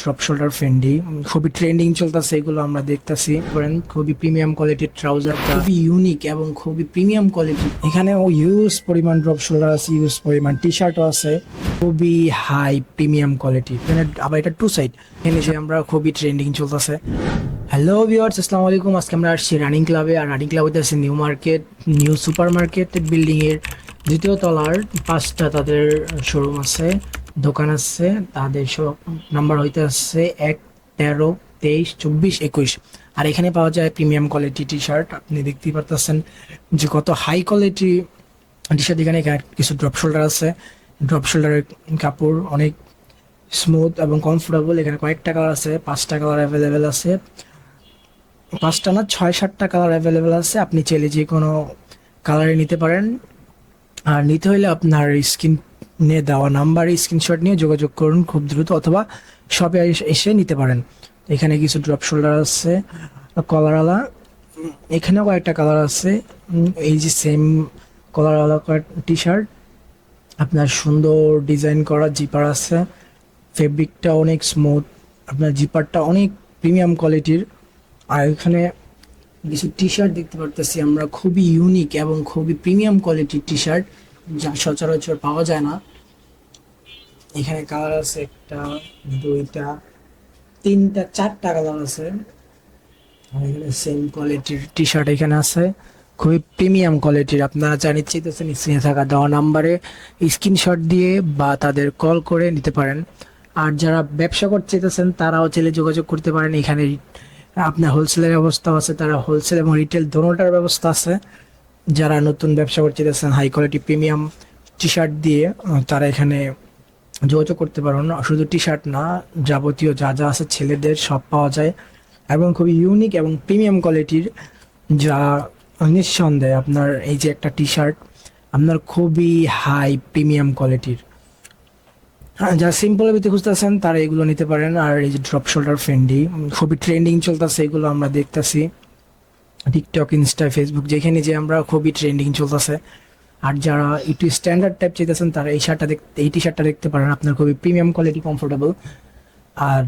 Drop shoulder Fendi খুবই trending চলতেছে, এগুলো আমরা দেখতেছি। করেন খুবই প্রিমিয়াম কোয়ালিটির ট্রাউজার খুবই ইউনিক এবং খুবই প্রিমিয়াম কোয়ালিটি এখানে ও ইউজ পরিমাণ ড্রপ শোল্ডার আছে ইউজ পরিমাণ টি শার্টও আছে। খুবই হাই প্রিমিয়াম কোয়ালিটি এখানে আবার এটা টু সাইড এখানে যে আমরা খুবই ট্রেন্ডিং চলতেছে। হ্যালো ভিউয়ার্স আসসালামু আলাইকুম। আজকে আমরা আসছি রানিং ক্লাবে আর রানিং ক্লাবে আছে new market new super market বিল্ডিংয়ের দ্বিতীয় তলার পাঁচটা তাদের শোরুম আছে। দোকান আছে, তাদের সব নাম্বার হইতে আসছে এক তেরো তেইশ চব্বিশ একুশ। আর এখানে পাওয়া যায় প্রিমিয়াম কোয়ালিটি টি শার্ট আপনি দেখতেই পারতেছেন যে কত হাই কোয়ালিটি টি শার্ট এখানে কিছু ড্রপ শোল্ডার আছে। ড্রপ শোল্ডারের কাপড় অনেক স্মুথ এবং কমফোর্টেবল এখানে কয়েকটা কালার আছে, পাঁচটা কালার অ্যাভেলেবেল আছে। পাঁচটা না, ছয়, সাতটা কালার অ্যাভেলেবেল আছে। আপনি চাইলে যে কোনো কালারে নিতে পারেন। আর নিতে হলে আপনার স্ক্রিনে দেওয়া নাম্বারে স্ক্রিনশট নিয়ে যোগাযোগ করুন খুব দ্রুত অথবা শপে এসে নিতে পারেন। এখানে কিছু ড্রপ শোল্ডার আছে কলারওয়ালা এখানেও কয়েকটা কালার আছে এই যে সেম কলারওয়ালা টি শার্ট আপনার সুন্দর ডিজাইন করা জিপার আছে ফেব্রিকটা অনেক স্মুথ আপনার জিপারটা অনেক প্রিমিয়াম কোয়ালিটির আর এখানে কিছু টি শার্ট দেখতে পারতেছি আমরা, খুবই ইউনিক এবং খুবই প্রিমিয়াম কোয়ালিটির টি শার্ট যা সচরাচর পাওয়া যায় না। এখানে কালার আছে একটা, দুইটা, তিনটা, চারটা কালার আছে। এখানে সেম কোয়ালিটির টি শার্ট এখানে আছে। খুবই প্রিমিয়াম কোয়ালিটির আপনারা জানি চাইতেছেন স্ক্রিনে থাকা দেওয়া নাম্বারে স্ক্রিনশট দিয়ে বা তাদের কল করে নিতে পারেন। আর যারা ব্যবসা করতে চাইতেছেন, তারাও চাইলে যোগাযোগ করতে পারেন। এখানে আপনার হোলসেলের ব্যবস্থা আছে, তারা হোলসেল এবং রিটেল দোনোটার ব্যবস্থা আছে। যারা নতুন ব্যবসা করতে চাইতেছেন high quality premium T shirt দিয়ে তারা এখানে যোগাযোগ করতে পারেন শুধু টি শার্ট না, যাবতীয় যা যা আছে ছেলেদের সব পাওয়া যায়। এবং খুবই ইউনিক এবং প্রিমিয়াম কোয়ালিটির যা নিঃসন্দেহে আপনার এই যে একটা টি শার্ট আপনার খুবই হাই প্রিমিয়াম কোয়ালিটির হ্যাঁ যারা সিম্পলের ভিতরে খুঁজতেছেন তারা এগুলো নিতে পারেন। আর এই যে ড্রপ শোল্ডার ফেন্ডি খুবই ট্রেন্ডিং চলতেছে, এগুলো আমরা দেখতেছি। টিকটক ইনস্টা ফেসবুক যেখানে যে আমরা খুবই ট্রেন্ডিং চলতেছে। আর যারা একটু স্ট্যান্ডার্ড টাইপ চাইতেছেন, তারা এই শার্টটা দেখতে এই টি শার্টটা দেখতে পারেন। আপনার খুবই প্রিমিয়াম কোয়ালিটি কমফোর্টেবল আর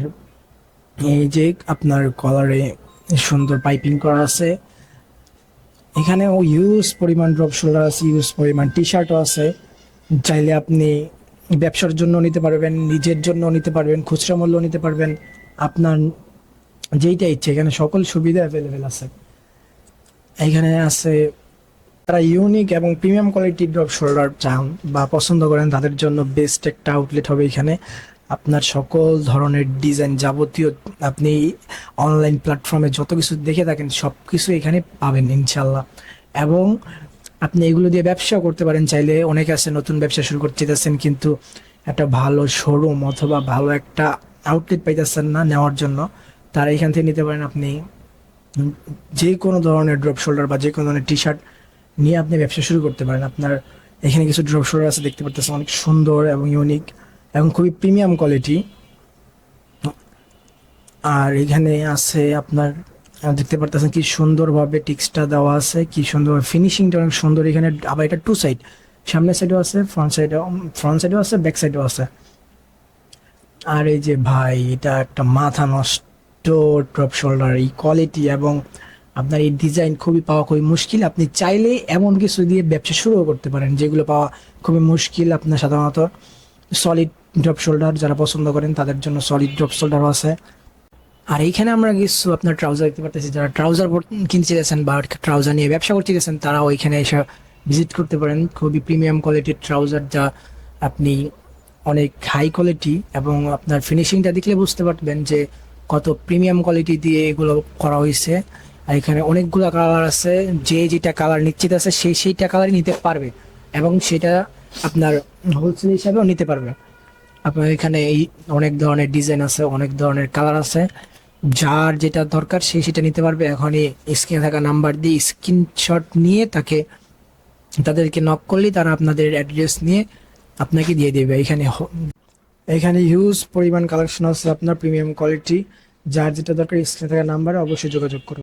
এই যে আপনার কলারে সুন্দর পাইপিং করা আছে। এখানে ও ইউজ পরিমাণ ড্রপ শোল্ডার আছে ইউজ পরিমাণ টি শার্টও আছে। চাইলে আপনি ব্যবসার জন্য নিতে পারবেন, নিজের জন্য নিতে পারবেন, খুচরা মূল্য নিতে পারবেন। আপনার যেইটা ইচ্ছে, এখানে সকল সুবিধা অ্যাভেলেবেল আছে। এখানে আছে তারা ইউনিক এবং প্রিমিয়াম কোয়ালিটির ড্রপ শোল্ডার চান বা পছন্দ করেন, তাদের জন্য বেস্ট একটা আউটলেট হবে এখানে। আপনার সকল ধরনের ডিজাইন যাবতীয় আপনি অনলাইন প্ল্যাটফর্মে যত কিছু দেখে থাকেন সব কিছু এখানে পাবেন ইনশাল্লাহ এবং আপনি এগুলো দিয়ে ব্যবসা করতে পারেন, চাইলে অনেকে আছে নতুন ব্যবসা শুরু করতে চাইতেছেন, কিন্তু একটা ভালো শোরুম অথবা ভালো একটা আউটলেট পাইতেছেন না নেওয়ার জন্য, তারা এখান থেকে নিতে পারেন আপনি যে কোনো ধরনের ড্রপ শোল্ডার বা যে কোনো ধরনের টি শার্ট নিয়ে আপনি ব্যবসা শুরু করতে পারেন। আপনার এখানে কিছু ড্রপ শোল্ডার আছে, দেখতে পারতেছেন অনেক সুন্দর এবং ইউনিক এবং খুবই প্রিমিয়াম কোয়ালিটি আর এখানে আছে আপনার দেখতে পারতেছেন কি সুন্দরভাবে টিক্সটা দেওয়া আছে, কি সুন্দর ফিনিশিংটা অনেক সুন্দর। এখানে আবার এটা টু সাইড সামনের সাইডেও আছে ফ্রন্ট সাইডেও ফ্রন্ট সাইডেও আছে ব্যাক সাইডেও আছে। আর এই যে ভাই, এটা একটা মাথা নষ্ট। ড্রপ শোল্ডার এই কোয়ালিটি এবং আপনার এই ডিজাইন খুবই পাওয়া খুবই মুশকিল। আপনি চাইলে এমন কিছু দিয়ে ব্যবসা শুরুও করতে পারেন, যেগুলো পাওয়া খুবই মুশকিল আপনার সাধারণত। সলিড ড্রপ শোল্ডার যারা পছন্দ করেন, তাদের জন্য সলিড ড্রপ শোল্ডারও আছে। আর এইখানে আমরা কিছু আপনার ট্রাউজার দেখতে পারতেছি, যারা ট্রাউজার কিনতে চাইছেন বা ট্রাউজার নিয়ে ব্যবসা করতে চাইছেন তারা ওইখানে এসে ভিজিট করতে পারেন। খুবই প্রিমিয়াম কোয়ালিটির ট্রাউজার যা আপনি অনেক হাই কোয়ালিটি এবং আপনার ফিনিশিংটা দেখলে বুঝতে পারবেন যে কত প্রিমিয়াম কোয়ালিটি দিয়ে এগুলো করা হয়েছে। আর এখানে অনেকগুলো কালার আছে, যে যেটা কালার নিশ্চিত আছে সেই সেইটা কালারই নিতে পারবে এবং সেটা আপনার হোলসেল হিসাবেও নিতে পারবে। আপনার এখানে এই অনেক ধরনের ডিজাইন আছে, অনেক ধরনের কালার আছে। যার যেটা দরকার, সে সেটা নিতে পারবে। এখনই স্ক্রিনে থাকা নাম্বার দিয়ে স্ক্রিনশট নিয়ে তাকে, তাদেরকে নক করলেই তারা আপনাদের অ্যাড্রেস নিয়ে আপনাকে দিয়ে দেবে। এখানে এখানে হিউজ পরিমাণ কালেকশন আছে আপনার প্রিমিয়াম কোয়ালিটি যার যেটা দরকার স্ক্রিনে থাকা নাম্বারে অবশ্যই যোগাযোগ করুন।